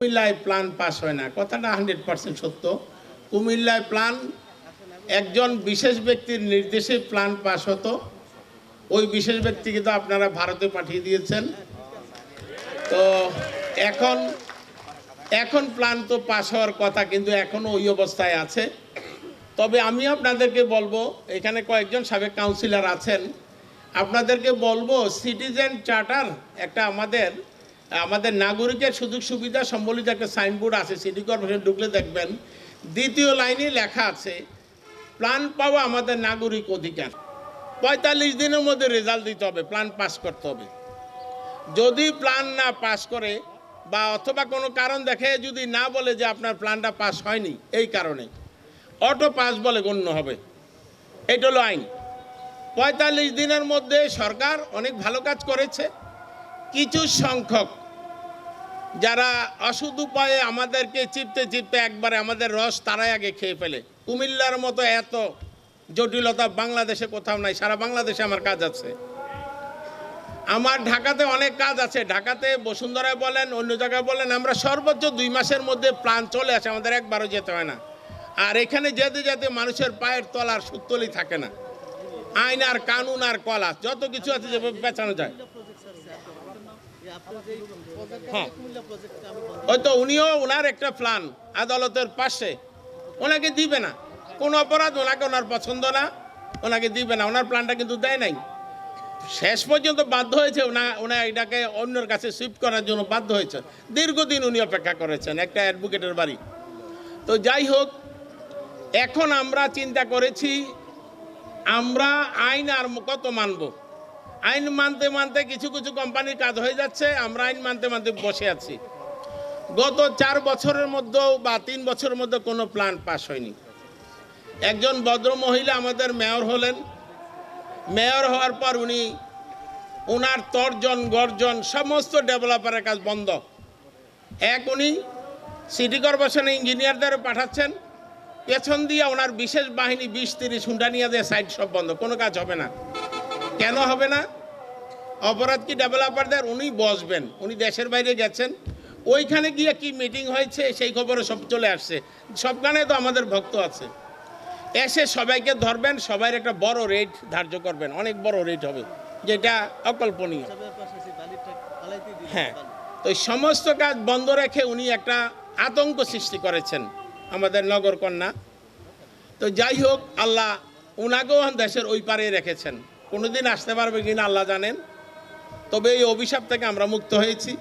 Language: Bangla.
কুমিল্লায় প্ল্যান পাস হয় না। কথাটা হান্ড্রেড পার্সেন্ট সত্য। কুমিল্লায় প্ল্যান একজন বিশেষ ব্যক্তির নির্দেশে প্ল্যান পাস হতো। ওই বিশেষ ব্যক্তিকে তো আপনারা ভারতে পাঠিয়ে দিয়েছেন। তো এখন এখন প্ল্যান তো পাস হওয়ার কথা, কিন্তু এখনও ওই অবস্থায় আছে। তবে আমি আপনাদেরকে বলব, এখানে কয়েকজন সাবেক কাউন্সিলর আছেন। আপনাদেরকে বলব সিটিজেন চার্টার একটা আমাদের আমাদের নাগরিকের সুযোগ সুবিধা সম্বলিত একটা সাইনবোর্ড আছে, সিটি কর্পোরেশন ঢুকলে দেখবেন। দ্বিতীয় লাইনে লেখা আছে প্ল্যান পাওয়া আমাদের নাগরিক অধিকার। পঁয়তাল্লিশ দিনের মধ্যে রেজাল্ট দিতে হবে প্ল্যান পাস করতে হবে। যদি প্ল্যান না পাস করে বা অথবা কোনো কারণ দেখে যদি না বলে যে আপনার প্ল্যানটা পাস হয়নি, এই কারণে। অটো পাস বলে গণ্য হবে। এটা হলো আইন। পঁয়তাল্লিশ দিনের মধ্যে সরকার অনেক ভালো কাজ করেছে। কিছু সংখ্যক যারা অসুদ উপায়ে আমাদেরকে চিপতে চিপতে একবারে আমাদের রস তারাই আগে খেয়ে ফেলে। কুমিল্লার মতো এত জটিলতা বাংলাদেশে কোথাও নাই, সারা বাংলাদেশে আমার কাজ আছে। আমার ঢাকাতে অনেক কাজ আছে। ঢাকাতে বসুন্ধরায় বলেন, অন্য জায়গায় বলেন, আমরা সর্বোচ্চ দুই মাসের মধ্যে প্ল্যান চলে আসে, আমাদের একবারও যেতে হয় না। আর এখানে যেতে যেতে মানুষের পায়ের তলার সুতলি থাকে না। আইন আর কানুন আর কলা যত কিছু আছে যে বেচানো যায়। হ্যাঁ। ওই উনিও ওনার একটা প্ল্যান আদালতের পাশে। ওনাকে দিবে না। কোন অপরাধ ওনাকে ওনার পছন্দ না ওনাকে দিবে না। ওনার প্ল্যানটা কিন্তু দেয় নাই। শেষ পর্যন্ত বাধ্য হয়েছে ওনা ওনা এটাকে অন্যের কাছে সুইফট করার জন্য বাধ্য হয়েছে। দীর্ঘদিন উনি অপেক্ষা করেছেন একটা অ্যাডভোকেটের বাড়ি। তো যাই হোক এখন আমরা চিন্তা করেছি আমরা আইন আর কত মানব আইন মানতে মানতে কিছু কিছু কোম্পানির কাজ হয়ে যাচ্ছে, আমরা আইন মানতে মানতে বসে আছি। গত চার বছরের মধ্যেও বা তিন বছরের মধ্যে কোনো প্ল্যান পাস হয়নি। একজন ভদ্র মহিলা আমাদের মেয়র হলেন। মেয়র হওয়ার পর উনি ওনার তর্জন, গর্জন, সমস্ত ডেভেলপারের কাজ বন্ধ। এক উনি সিটি কর্পোরেশনে ইঞ্জিনিয়ারদের পাঠাচ্ছেন। পেছন দিয়ে ওনার বিশেষ বাহিনী বিশ, তিরিশ হুন্ডা নিয়ে দিয়ে সাইড সব বন্ধ, কোনো কাজ হবে না। কেন হবে না? অপরাধ কি ডেভেলপারদের? উনি বসবেন। উনি দেশের বাইরে গেছেন ওইখানে গিয়ে কি মিটিং হয়েছে, সেই খবরে সব চলে আসছে। সবখানে তো আমাদের ভক্ত আছে। এসে সবাইকে ধরবেন সবাই একটা বড় রেট ধার্য করবেন। অনেক বড় রেট হবে, যেটা অকল্পনীয়। হ্যাঁ তো সমস্ত কাজ বন্ধ রেখে উনি একটা আতঙ্ক সৃষ্টি করেছেন আমাদের নগর কন্যা। তো যাই হোক, আল্লাহ উনাকেও দেশের ওই পারে রেখেছেন। কোনোদিন আসতে পারবে কিনা আল্লাহ জানেন। তবে এই অভিশাপ থেকে আমরা মুক্ত হয়েছি।